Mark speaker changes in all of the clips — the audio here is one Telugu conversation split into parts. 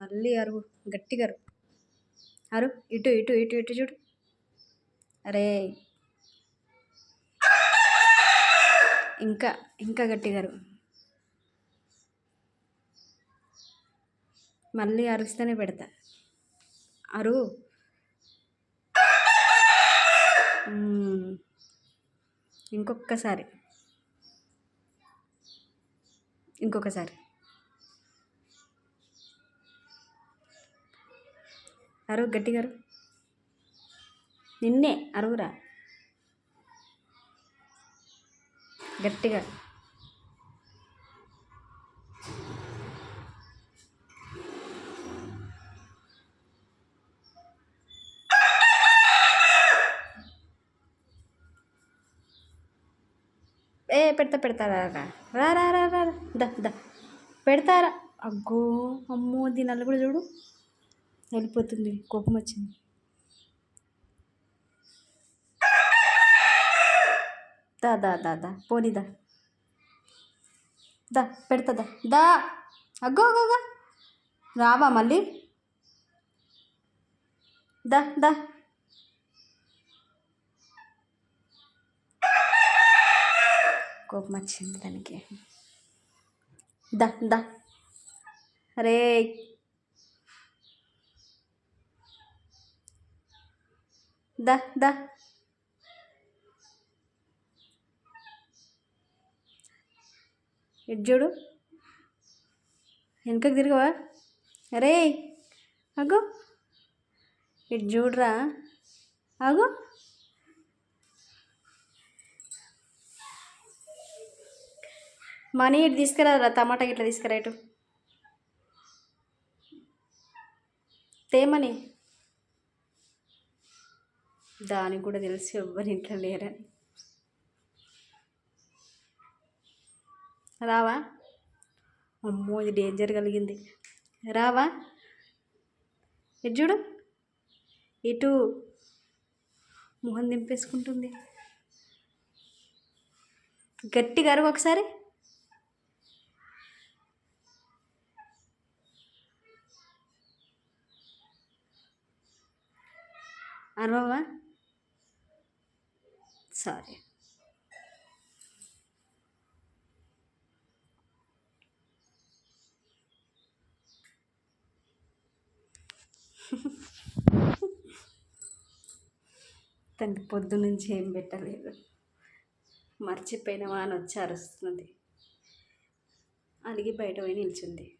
Speaker 1: మళ్ళీ అరువు గట్టిగా అరువు అరు ఇటు ఇటు ఇటు ఇటు చూడు. అరే. ఇంకా ఇంకా గట్టిగా అరువు మళ్ళీ అరుస్తూనే పెడతా. అరువు ఇంకొకసారి ఇంకొకసారి అరువు గట్టిగారు నిన్నే అరువురా. గట్టిగా. ఏ పెడతా పెడతారా రా రా. రా రా రా దా దా. పెడతారా? అగ్గో అమ్మో దీని కూడా చూడు. వెళ్ళిపోతుంది. కోపం వచ్చింది. దా దా దా దా పోనీ దా. పెడతా దా. అగ్గో అగ్గో రావా మళ్ళీ? దా దా. కోపం వచ్చింది దానికి దా దా. అరే దా దా. ఇటు చూడు. వెనకకి తిరగవా? అరే అగో ఇటు చూడరా. అగో మనీ ఇటు తీసుకురారా టమాటా ఇట్లా తీసుకురా ఇటు. తేమని దానికి కూడా తెలిసి ఎవ్వరి ఇంట్లో లేరని. రావా? అమ్మో ఇది డేంజర్ కలిగింది. రావా? ఇటు చూడు. ఇటు మొహం దింపేసుకుంటుంది. గట్టిగా అరువు ఒకసారి. అరవవా? సారీ. తనకి పొద్దు నుంచి ఏం పెట్టలేదు. మర్చిపోయినవా అని వచ్చి అరుస్తుంది. అలిగి బయట పోయి నిల్చుంది.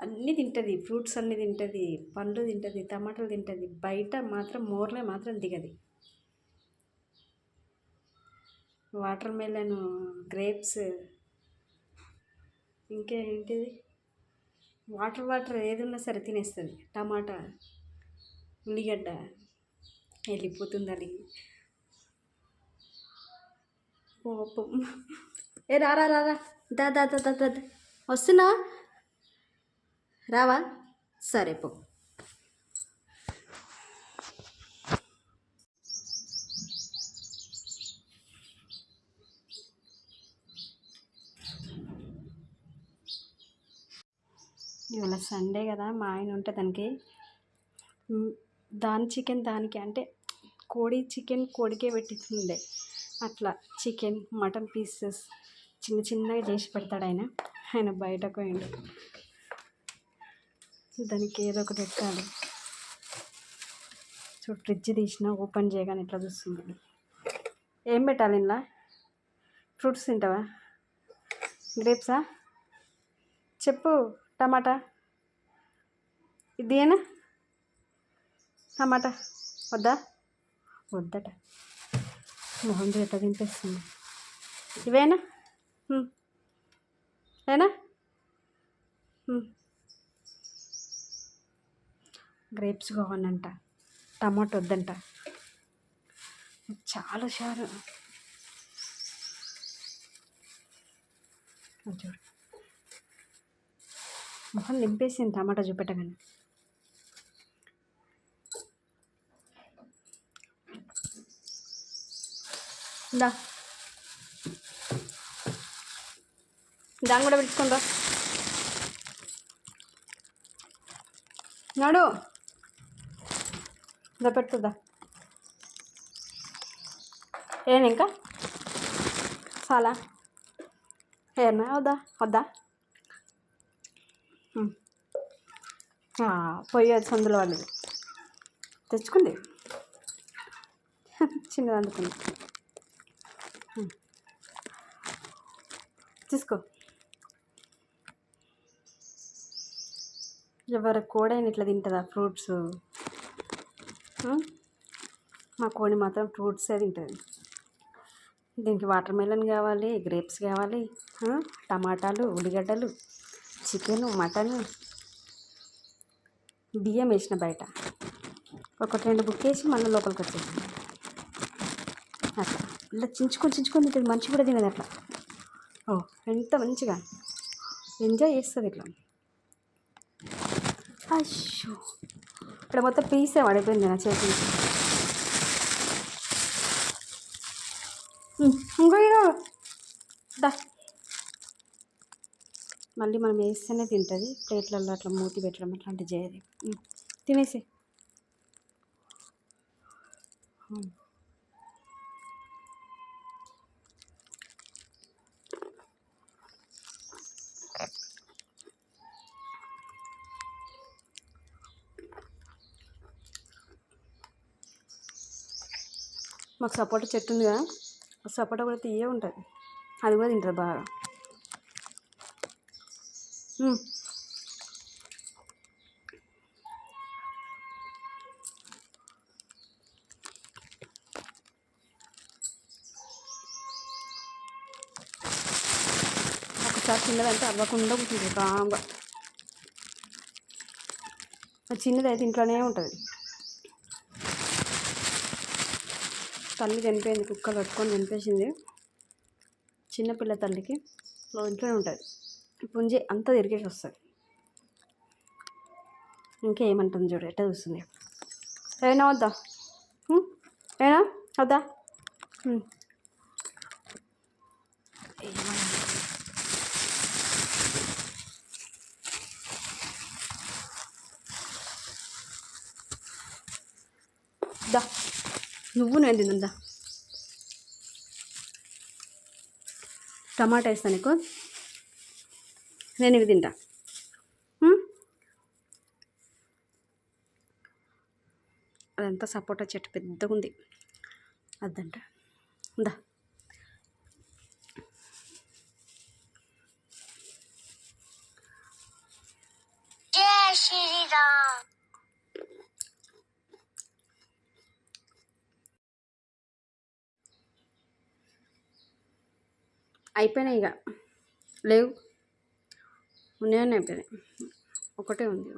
Speaker 1: అన్నీ తింటుంది ఫ్రూట్స్ అన్నీ తింటుంది పండ్లు తింటుంది టమాటాలు తింటుంది బయట మాత్రం మోర్లే మాత్రం దిగది. వాటర్ మెలన్ గ్రేప్స్ ఇంకేంటిది వాటర్ వాటర్ ఏది ఉన్నా సరే తినేస్తుంది. టమాటా ఉల్లిగడ్డ వెళ్ళిపోతుంది అది కోపం ఏ రారా రారా దా దా దా దా దా దా. వస్తున్నా? రావా? సరే పో. ఇవాళ సండే కదా మా ఆయన ఉంటే దానికి దాని చికెన్ దానికి అంటే కోడి చికెన్ కోడికే పెట్టిండే అట్లా చికెన్ మటన్ పీసెస్ చిన్న చిన్నగా చేసి పెడతాడు ఆయన. ఆయన బయటకు పోయిండు. దానికి ఏదో ఒకటి ఎక్కాలి చూడు ఫ్రిడ్జ్ తీసిన ఓపెన్ చేయగానే ఇట్లా చూస్తుంది. ఏం పెట్టాలి ఇంట్లో ఫ్రూట్స్ తింటావా? గ్రేప్సా? చెప్పు టమాటా. ఇదేనా టమాటా. వద్దా? వద్దట. మొహం ఎట్లా తినిపిస్తుంది ఇవేనా? ఏనా? గ్రేప్స్ కావాలంట. టమాటో వద్దంట. చాలా సార్లు చూడు. మొహం నింపేసింది టమాటా చూపెట్టగానే. దా. దాన్ని కూడా పిలుచుకుంటా నాడు. ఇంకా పెడుతుందా ఏం ఇంకా? చాలా. ఏనా వద్దా? వద్దా? పొయ్యి ఆ, పోయేది సందులో వాళ్ళది తెచ్చుకుంది? చిన్నది అందుకుంది తీసుకో. ఎవరి కూడా ఇట్లా తింటుందా? ఫ్రూట్స్. మా కోడి మాత్రం ఫ్రూట్సే తింటుంది. దీనికి వాటర్ మెలన్ కావాలి గ్రేప్స్ కావాలి టమాటాలు ఉల్లిగడ్డలు చికెన్ మటను బియ్యం వేసిన బయట. ఒకటి రెండు బుక్ వేసి మళ్ళీ లోపలికి వచ్చేసింది అట్లా. ఇలా చించుకొని చించుకొని తింటుంది. మంచి కూడా తినదు అట్లా. ఓ ఎంత మంచిగా. ఎంజాయ్ చేస్తుంది ఇట్లా. అయ్యో. ఇక్కడ మొత్తం పీసే పడిపోయింది నా చేతి ఇంకో ఇక దా. మళ్ళీ మనం వేస్తేనే తింటుంది. ప్లేట్లలో అట్లా మూతి పెట్టడం అట్లాంటివి చేయదు. తినేసి మాకు సపోటా చెట్టు ఉంది కదా సపోటా కూడా తీయే ఉంటుంది అది కూడా తింటుంది బాగా. ఉమ్. ఒకసారి చిన్నదంటే అవ్వకుండా కూర్చుంటుంది బాగా చిన్నది అయితే ఇంట్లోనే ఉంటుంది. తల్లి చనిపోయింది కుక్క కట్టుకొని చనిపేసింది చిన్నపిల్ల తల్లికి ఇంట్లోనే ఉంటుంది. పుంజి అంతా తిరిగేసి వస్తుంది. ఇంకేమంటుంది చూడు ఎట్ట చూస్తుంది? ఏనా వద్దా? ఏనా వద్దా? నువ్వు నేను తిందా టమాటా వేస్తా నీకు. నేను ఇవి తింటా. అదంతా సపోటా చెట్టు పెద్దగా ఉంది. అదంట
Speaker 2: ఉందా? శ్రీరామ్.
Speaker 1: అయిపోయినాయి ఇక. లేవు. ఉన్నాయని అయిపోయినాయి. ఒకటే ఉంది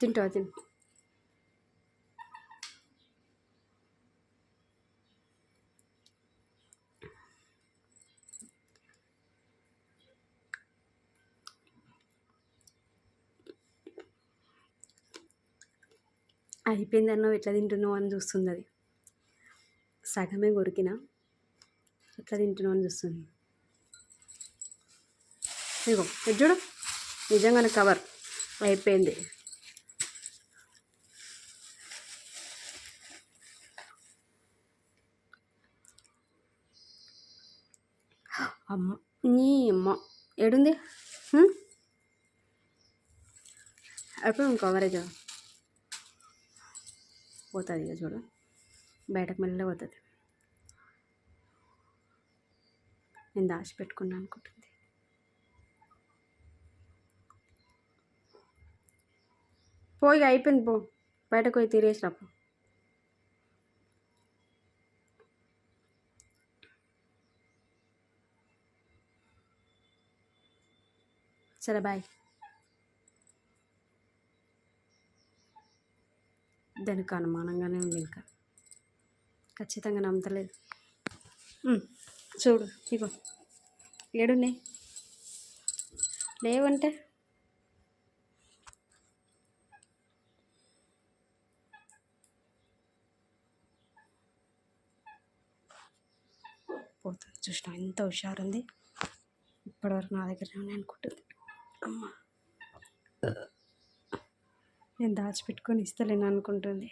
Speaker 1: తింటావా తింటా అయిపోయింది అయిపోయిందన్నావు ఎట్లా తింటున్నావు అని చూస్తుంది అది సగమే కొరికిన ఎట్లా తింటున్నావు అని చూస్తుంది. ఇగో ఇది చూడు నిజంగానే కవర్ అయిపోయింది. అమ్మ నీ అమ్మ. ఏడుంది? అయిపోయింది కవరేజ్ పోతుంది ఇక చూడు. బయటకు మెల్లగా పోతుంది. నేను దాచి పెట్టుకున్నా అనుకుంటుంది. పోయి అయిపోయింది పో. బయటకు పోయి తిరిగేసి రాపో సరే బాయ్. దానికి అనుమానంగానే ఉంది ఇంకా. ఖచ్చితంగా నమ్మతలేదు. చూడు ఇగో. ఏడున్నాయి? లేవంటే? పోతుంది చూసినా ఎంత హుషారుంది. ఇప్పటివరకు నా దగ్గరనే ఉన్నాయి అనుకుంటుంది అమ్మ. నేను దాచిపెట్టుకొని ఇస్తలేను అనుకుంటుంది.